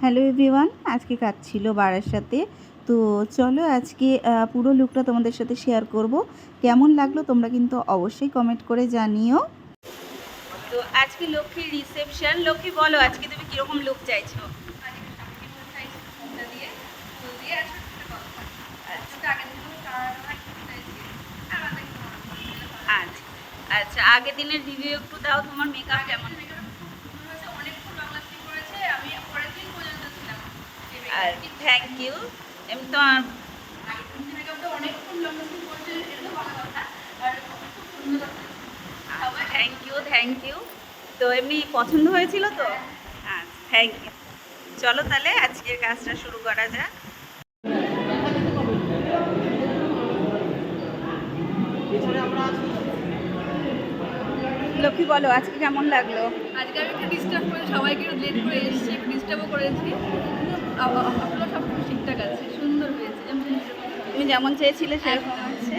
Hello everyone, আজকে কাজ ছিল বাড়ার সাথে। তো চলো আজকে পুরো লুকটা তোমাদের সাথে শেয়ার করব। কেমন লাগল তোমরা কিন্তু অবশ্যই কমেন্ট করে জানিও। তো আজকে লক্ষ্মীর রিসেপশন লক্ষ্মী, বলো আজকে তুমি কীরকম লুক চাইছো? আচ্ছা আচ্ছা আগের দিনের রিভিউ একটু দাও, তোমার মেকআপ কেমন আর থ্যাংক ইউ এমনি তো আর থ্যাংক ইউ থ্যাংক ইউ তো এমনি পছন্দ হয়েছিল তো? আচ্ছা থ্যাংক ইউ চলো তাহলে আজকের কাজটা শুরু করা যাক। লক্ষ্মী বলো আজকে কেমন লাগল? আজকে আমি একটু ডিস্টার্ব করে সবাইকে লেট করে এসেছি স্টেপও করেছি। আপনারা সবকিছু ঠিকঠাক আছে সুন্দর হয়েছে। তুমি যেমন চেয়েছিলে সেরকম হ্যাঁ। আছে